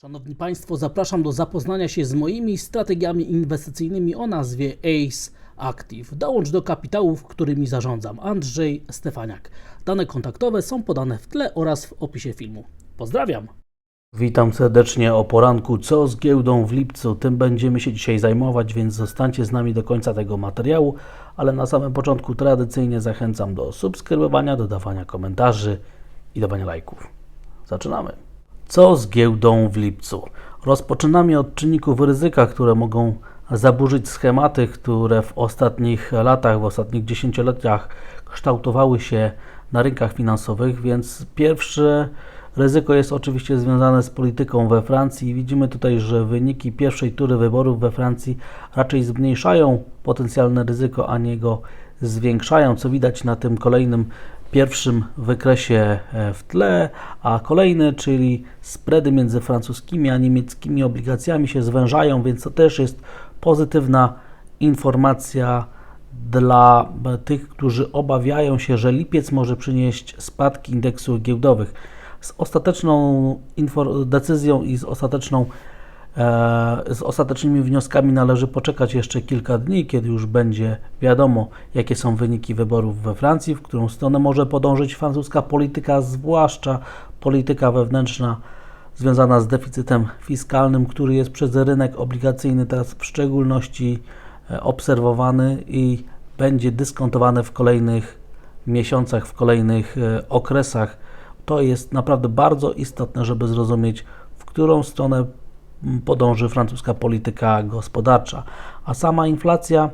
Szanowni Państwo, zapraszam do zapoznania się z moimi strategiami inwestycyjnymi o nazwie ACE Active. Dołącz do kapitałów, którymi zarządzam. Andrzej Stefaniak. Dane kontaktowe są podane w tle oraz w opisie filmu. Pozdrawiam! Witam serdecznie o poranku. Co z giełdą w lipcu? Tym będziemy się dzisiaj zajmować, więc zostańcie z nami do końca tego materiału. Ale na samym początku tradycyjnie zachęcam do subskrybowania, dodawania komentarzy i dawania lajków. Zaczynamy. Co z giełdą w lipcu? Rozpoczynamy od czynników ryzyka, które mogą zaburzyć schematy, które w ostatnich latach, w ostatnich dziesięcioleciach kształtowały się na rynkach finansowych, więc pierwsze ryzyko jest oczywiście związane z polityką we Francji. Widzimy tutaj, że wyniki pierwszej tury wyborów we Francji raczej zmniejszają potencjalne ryzyko, a nie go zwiększają, co widać na tym kolejnym pierwszym wykresie e, w tle, a kolejny, czyli spready między francuskimi a niemieckimi obligacjami się zwężają, więc to też jest pozytywna informacja dla tych, którzy obawiają się, że lipiec może przynieść spadki indeksów giełdowych. Z ostateczną decyzją i z ostateczną e, z ostatecznymi wnioskami należy poczekać jeszcze kilka dni, kiedy już będzie wiadomo, jakie są wyniki wyborów we Francji, w którą stronę może podążyć francuska polityka, zwłaszcza polityka wewnętrzna związana z deficytem fiskalnym, który jest przez rynek obligacyjny teraz w szczególności e, obserwowany i będzie dyskontowany w kolejnych miesiącach, w kolejnych e, okresach. To jest naprawdę bardzo istotne, żeby zrozumieć, w którą stronę podąży francuska polityka gospodarcza. A sama inflacja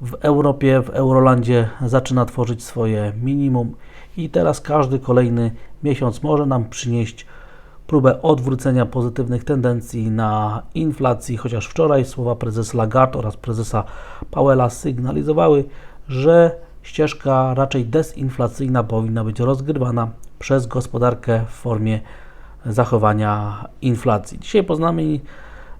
w Europie, w Eurolandzie zaczyna tworzyć swoje minimum i teraz każdy kolejny miesiąc może nam przynieść próbę odwrócenia pozytywnych tendencji na inflacji, chociaż wczoraj słowa prezes Lagarde oraz prezesa Powella sygnalizowały, że ścieżka raczej dezinflacyjna powinna być rozgrywana przez gospodarkę w formie zachowania inflacji. Dzisiaj poznamy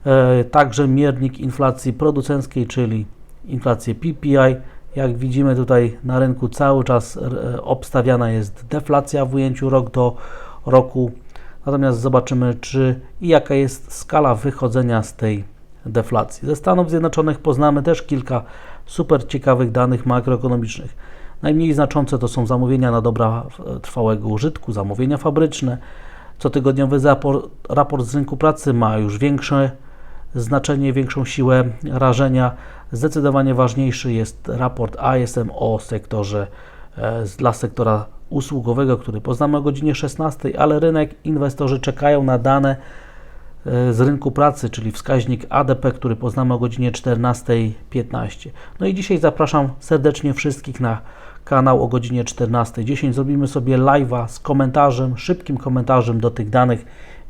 e, także miernik inflacji producenckiej, czyli inflację PPI. Jak widzimy tutaj na rynku cały czas e, obstawiana jest deflacja w ujęciu rok do roku. Natomiast zobaczymy, czy i jaka jest skala wychodzenia z tej deflacji. Ze Stanów Zjednoczonych poznamy też kilka super ciekawych danych makroekonomicznych. Najmniej znaczące to są zamówienia na dobra e, trwałego użytku, zamówienia fabryczne. Cotygodniowy raport, z rynku pracy ma już większe znaczenie, większą siłę rażenia. Zdecydowanie ważniejszy jest raport ISM o sektorze e, dla sektora usługowego, który poznamy o godzinie 16, ale rynek, inwestorzy czekają na dane e, z rynku pracy, czyli wskaźnik ADP, który poznamy o godzinie 14.15. No i dzisiaj zapraszam serdecznie wszystkich na kanał o godzinie 14.10. Zrobimy sobie live'a z komentarzem, szybkim komentarzem do tych danych,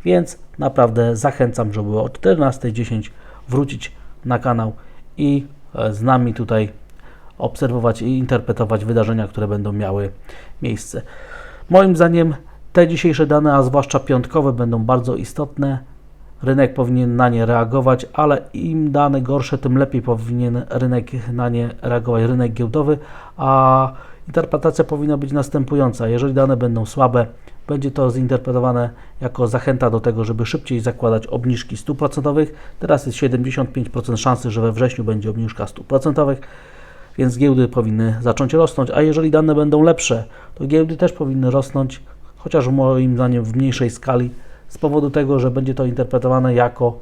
więc naprawdę zachęcam, żeby o 14.10 wrócić na kanał i e, z nami tutaj obserwować i interpretować wydarzenia, które będą miały miejsce. Moim zdaniem te dzisiejsze dane, a zwłaszcza piątkowe, będą bardzo istotne. Rynek powinien na nie reagować, ale im dane gorsze, tym lepiej powinien rynek na nie reagować, rynek giełdowy, a interpretacja powinna być następująca. Jeżeli dane będą słabe, będzie to zinterpretowane jako zachęta do tego, żeby szybciej zakładać obniżki stóp procentowych. Teraz jest 75% szansy, że we wrześniu będzie obniżka stóp procentowych, więc giełdy powinny zacząć rosnąć, a jeżeli dane będą lepsze, to giełdy też powinny rosnąć, chociaż moim zdaniem w mniejszej skali, z powodu tego, że będzie to interpretowane jako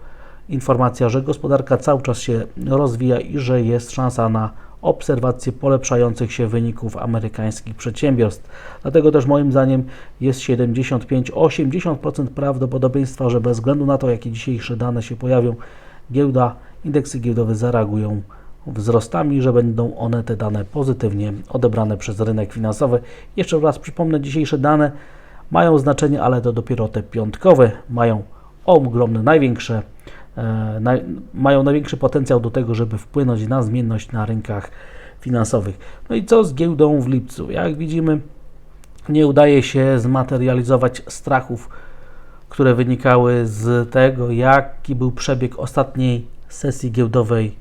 informacja, że gospodarka cały czas się rozwija i że jest szansa na obserwację polepszających się wyników amerykańskich przedsiębiorstw. Dlatego też moim zdaniem jest 75-80% prawdopodobieństwa, że bez względu na to, jakie dzisiejsze dane się pojawią, giełda, indeksy giełdowe zareagują wzrostami, że będą one te dane pozytywnie odebrane przez rynek finansowy. Jeszcze raz przypomnę, dzisiejsze dane mają znaczenie, ale to dopiero te piątkowe mają ogromne, największe, e, mają największy potencjał do tego, żeby wpłynąć na zmienność na rynkach finansowych. No i co z giełdą w lipcu? Jak widzimy, nie udaje się zmaterializować strachów, które wynikały z tego, jaki był przebieg ostatniej sesji giełdowej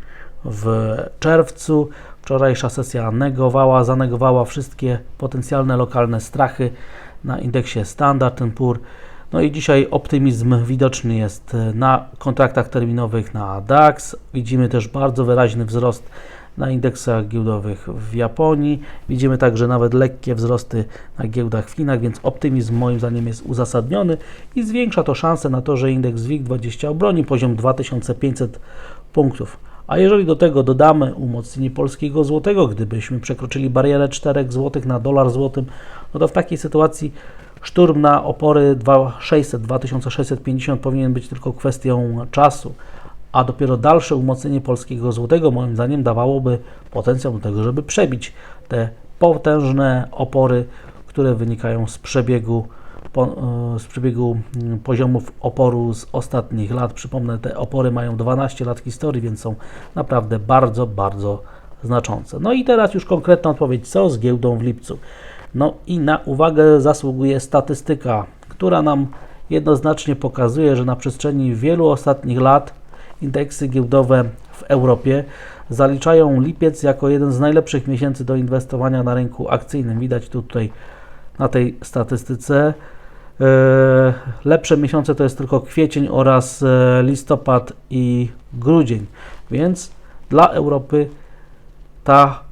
w czerwcu. Wczorajsza sesja negowała, zanegowała wszystkie potencjalne lokalne strachy na indeksie Standard Poor. No i dzisiaj optymizm widoczny jest e, na kontraktach terminowych na DAX. Widzimy też bardzo wyraźny wzrost na indeksach giełdowych w Japonii. Widzimy także nawet lekkie wzrosty na giełdach w Chinach, więc optymizm moim zdaniem jest uzasadniony i zwiększa to szanse na to, że indeks WIG20 obroni poziom 2500 punktów. A jeżeli do tego dodamy umocnienie polskiego złotego, gdybyśmy przekroczyli barierę 4 zł na dolar złotym, no to w takiej sytuacji szturm na opory 2600, 2650 powinien być tylko kwestią czasu, a dopiero dalsze umocnienie polskiego złotego moim zdaniem dawałoby potencjał do tego, żeby przebić te potężne opory, które wynikają z przebiegu po, e, z przebiegu mm, poziomów oporu z ostatnich lat. Przypomnę, te opory mają 12 lat historii, więc są naprawdę bardzo, bardzo znaczące. No i teraz już konkretna odpowiedź, co z giełdą w lipcu. No i na uwagę zasługuje statystyka, która nam jednoznacznie pokazuje, że na przestrzeni wielu ostatnich lat indeksy giełdowe w Europie zaliczają lipiec jako jeden z najlepszych miesięcy do inwestowania na rynku akcyjnym. Widać tutaj na tej statystyce. E, lepsze miesiące to jest tylko kwiecień oraz e, listopad i grudzień, więc dla Europy ta,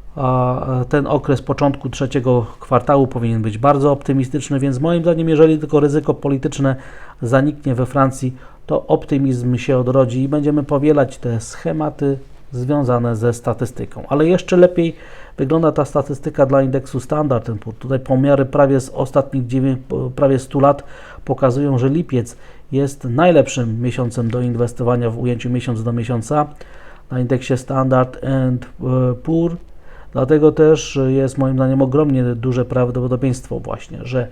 ten okres początku trzeciego kwartału powinien być bardzo optymistyczny, więc moim zdaniem, jeżeli tylko ryzyko polityczne zaniknie we Francji, to optymizm się odrodzi i będziemy powielać te schematy związane ze statystyką. Ale jeszcze lepiej wygląda ta statystyka dla indeksu Standard Poor's. Tutaj pomiary prawie z ostatnich 9, prawie 100 lat pokazują, że lipiec jest najlepszym miesiącem do inwestowania w ujęciu miesiąc do miesiąca na indeksie Standard Poor. Dlatego też jest moim zdaniem ogromnie duże prawdopodobieństwo właśnie, że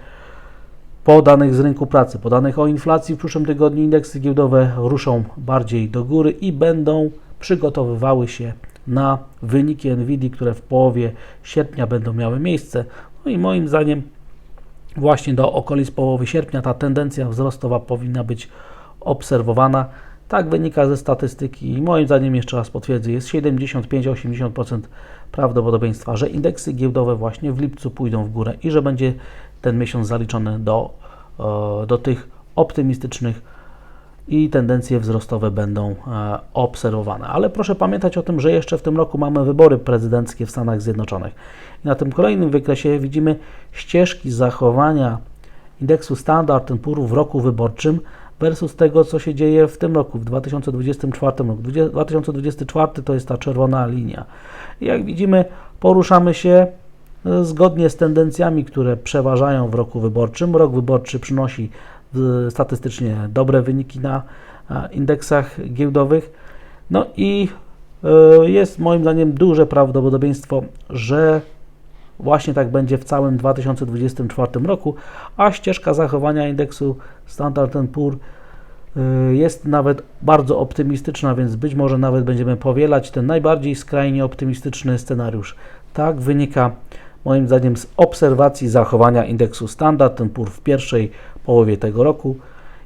po danych z rynku pracy, po danych o inflacji w przyszłym tygodniu indeksy giełdowe ruszą bardziej do góry i będą przygotowywały się na wyniki NVIDIA, które w połowie sierpnia będą miały miejsce. No i moim zdaniem właśnie do okolic połowy sierpnia ta tendencja wzrostowa powinna być obserwowana. Tak wynika ze statystyki i moim zdaniem jeszcze raz potwierdzę, jest 75-80% prawdopodobieństwa, że indeksy giełdowe właśnie w lipcu pójdą w górę i że będzie ten miesiąc zaliczony do, e, do tych optymistycznych i tendencje wzrostowe będą e, obserwowane. Ale proszę pamiętać o tym, że jeszcze w tym roku mamy wybory prezydenckie w Stanach Zjednoczonych. Na tym kolejnym wykresie widzimy ścieżki zachowania indeksu Standard w roku wyborczym versus tego, co się dzieje w tym roku, w 2024 roku. 2024 to jest ta czerwona linia. Jak widzimy, poruszamy się e, zgodnie z tendencjami, które przeważają w roku wyborczym. Rok wyborczy przynosi statystycznie dobre wyniki na indeksach giełdowych. No i e, jest moim zdaniem duże prawdopodobieństwo, że właśnie tak będzie w całym 2024 roku, a ścieżka zachowania indeksu Standard Poor e, jest nawet bardzo optymistyczna, więc być może nawet będziemy powielać ten najbardziej skrajnie optymistyczny scenariusz. Tak wynika moim zdaniem z obserwacji zachowania indeksu Standard Poor w pierwszej połowie tego roku.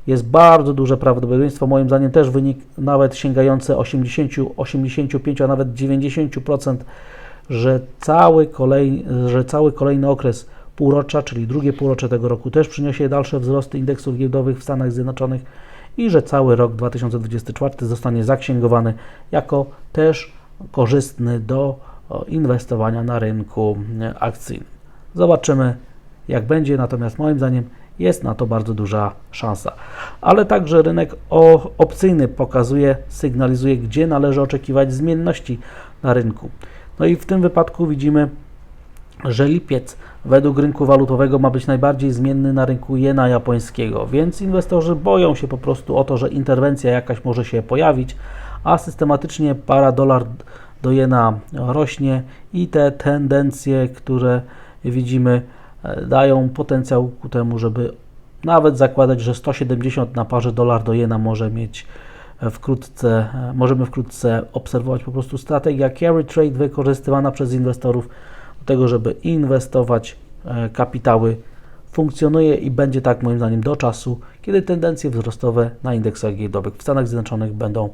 Jest bardzo duże prawdopodobieństwo, moim zdaniem też wynik nawet sięgający 80, 85, a nawet 90%, że cały, kolej, że cały kolejny okres półrocza, czyli drugie półrocze tego roku też przyniesie dalsze wzrosty indeksów giełdowych w Stanach Zjednoczonych i że cały rok 2024 zostanie zaksięgowany jako też korzystny do inwestowania na rynku akcyjnym. Zobaczymy jak będzie, natomiast moim zdaniem jest na to bardzo duża szansa. Ale także rynek opcyjny pokazuje, sygnalizuje, gdzie należy oczekiwać zmienności na rynku. No i w tym wypadku widzimy, że lipiec według rynku walutowego ma być najbardziej zmienny na rynku jena japońskiego, więc inwestorzy boją się po prostu o to, że interwencja jakaś może się pojawić, a systematycznie para dolar do jena rośnie i te tendencje, które widzimy, dają potencjał ku temu, żeby nawet zakładać, że 170 na parze dolar do jena może mieć e, wkrótce, e, możemy wkrótce obserwować po prostu strategia carry trade wykorzystywana przez inwestorów do tego, żeby inwestować kapitały. Funkcjonuje i będzie tak moim zdaniem do czasu, kiedy tendencje wzrostowe na indeksach giełdowych w Stanach Zjednoczonych będą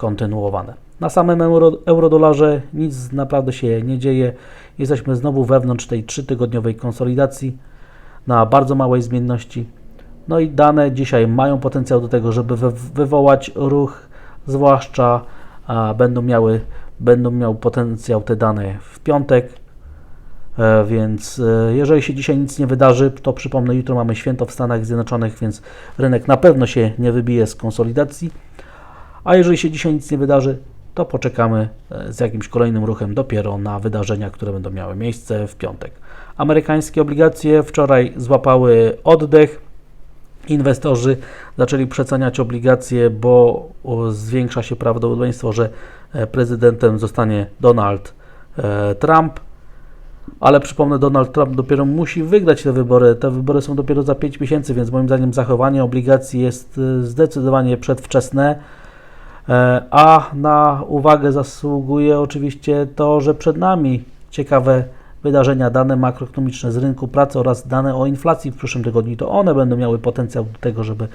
kontynuowane. Na samym euro, eurodolarze nic naprawdę się nie dzieje. Jesteśmy znowu wewnątrz tej trzytygodniowej konsolidacji na bardzo małej zmienności. No i dane dzisiaj mają potencjał do tego, żeby wy, wywołać ruch, zwłaszcza będą miały będą miał potencjał te dane w piątek. E, Więc e, jeżeli się dzisiaj nic nie wydarzy, to przypomnę, jutro mamy święto w Stanach Zjednoczonych, więc rynek na pewno się nie wybije z konsolidacji. A jeżeli się dzisiaj nic nie wydarzy, to poczekamy e, z jakimś kolejnym ruchem dopiero na wydarzenia, które będą miały miejsce w piątek. Amerykańskie obligacje wczoraj złapały oddech. Inwestorzy zaczęli przeceniać obligacje, bo zwiększa się prawdopodobieństwo, że e, prezydentem zostanie Donald e, Trump. Ale przypomnę, Donald Trump dopiero musi wygrać te wybory. Te wybory są dopiero za 5 miesięcy, więc moim zdaniem zachowanie obligacji jest zdecydowanie przedwczesne. E, A na uwagę zasługuje oczywiście to, że przed nami ciekawe wydarzenia, dane makroekonomiczne z rynku pracy oraz dane o inflacji w przyszłym tygodniu. To one będą miały potencjał do tego, żeby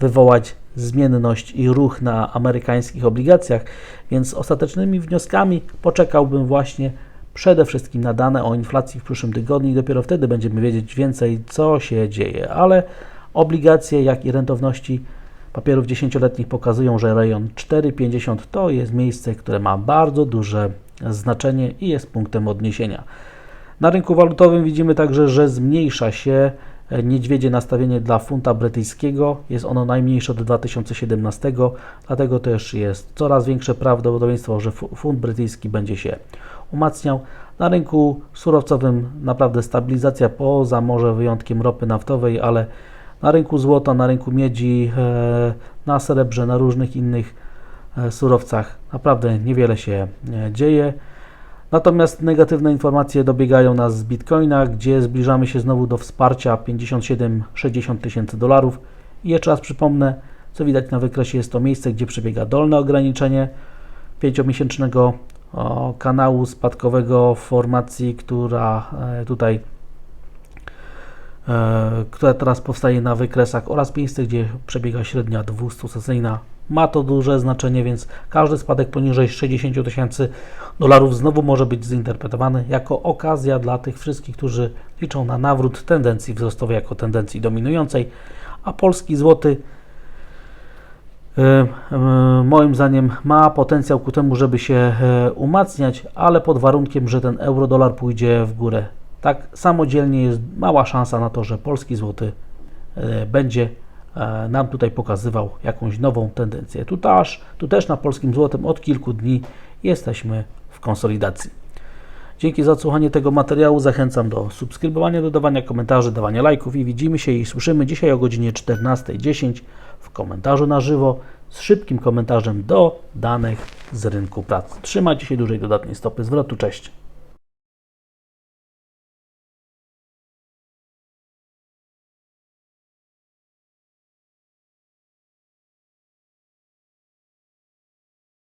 wywołać zmienność i ruch na amerykańskich obligacjach, więc ostatecznymi wnioskami poczekałbym właśnie przede wszystkim na dane o inflacji w przyszłym tygodniu i dopiero wtedy będziemy wiedzieć więcej, co się dzieje. Ale obligacje, jak i rentowności papierów dziesięcioletnich pokazują, że rejon 4,50 to jest miejsce, które ma bardzo duże znaczenie i jest punktem odniesienia. Na rynku walutowym widzimy także, że zmniejsza się e, niedźwiedzie nastawienie dla funta brytyjskiego. Jest ono najmniejsze od 2017, dlatego też jest coraz większe prawdopodobieństwo, że fu- funt brytyjski będzie się umacniał. Na rynku surowcowym naprawdę stabilizacja poza może wyjątkiem ropy naftowej, ale na rynku złota, na rynku miedzi, e, na srebrze, na różnych innych e, surowcach naprawdę niewiele się e, dzieje. Natomiast negatywne informacje dobiegają nas z Bitcoina, gdzie zbliżamy się znowu do wsparcia 57-60 tysięcy dolarów. I jeszcze raz przypomnę, co widać na wykresie, jest to miejsce, gdzie przebiega dolne ograniczenie 5-miesięcznego o, kanału spadkowego formacji, która tutaj e, która teraz powstaje na wykresach oraz miejsce, gdzie przebiega średnia 200-sesyjna. Ma to duże znaczenie, więc każdy spadek poniżej 60 tysięcy dolarów znowu może być zinterpretowany jako okazja dla tych wszystkich, którzy liczą na nawrót tendencji wzrostowej jako tendencji dominującej, a polski złoty e, e, moim zdaniem ma potencjał ku temu, żeby się umacniać, ale pod warunkiem, że ten euro-dolar pójdzie w górę. Tak samodzielnie jest mała szansa na to, że polski złoty e, będzie e, nam tutaj pokazywał jakąś nową tendencję. Tu też, tu też na polskim złotym od kilku dni jesteśmy w konsolidacji. Dzięki za odsłuchanie tego materiału. Zachęcam do subskrybowania, dodawania komentarzy, dawania lajków i widzimy się i słyszymy dzisiaj o godzinie 14.10 w komentarzu na żywo z szybkim komentarzem do danych z rynku pracy. Trzymajcie się dużej dodatniej stopy zwrotu. Cześć.